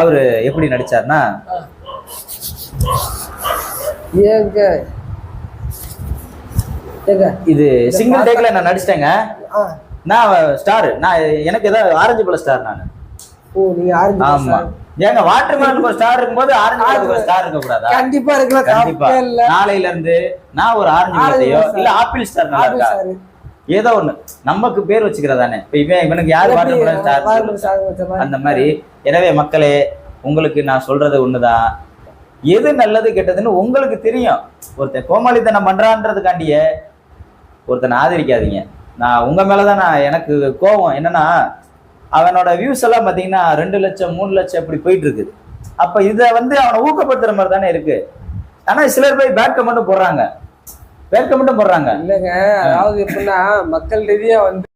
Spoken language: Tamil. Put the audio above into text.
அவரு எப்படி நடிச்சாருன்னா ஏங்க. ஏங்க. இது சிங்கிள் டேக்ல நான் நடிச்சிட்டேங்க. நான் ஸ்டார். நான் எனக்கு ஏதாவது ஆரஞ்சு பழ ஸ்டார் நான். ஓ நீங்க ஆரஞ்சு ஆமா. ஏங்க வாட்டர் மேலன் ஸ்டார் இருக்கும்போது ஆரஞ்சு ஒரு ஸ்டார் இருக்க கூடாதா கண்டிப்பா இருக்கலாம். கண்டிப்பா. நாளையில இருந்து நான் ஒரு ஆரஞ்சு இல்ல ஆப்பிள் ஸ்டார் நல்லா ஆரஞ்சு இருக்கா. ஏதோ ஒண்ணு. நமக்கு பேர் வச்சுக்கிறதானே. இப்ப இவன் இவனுக்கு யார் மாதிரி. அந்த மாதிரி. எனவே மக்களே உங்களுக்கு நான் சொல்றது ஒண்ணுதான் எது நல்லது கெட்டதுன்னு உங்களுக்கு தெரியும். ஒருத்தன் கோமாளித்தனம் பண்றான்றதுக்காண்டியே ஒருத்தனை ஆதரிக்காதீங்க. நான் உங்க மேலதான் நான் எனக்கு கோவம். என்னன்னா அவனோட வியூஸ் எல்லாம் பாத்தீங்கன்னா ரெண்டு லட்சம் மூணு லட்சம் இப்படி போயிட்டு இருக்குது அப்ப இத வந்து அவனை ஊக்கப்படுத்துற மாதிரி தானே இருக்கு. ஆனா சிலர் போய் பேட் கமெண்ட்டும் போடுறாங்க. வேர்க்க மட்டும் போடுறாங்க. இல்லைங்க அதாவது எப்படின்னா மக்கள் ரீதியா வந்து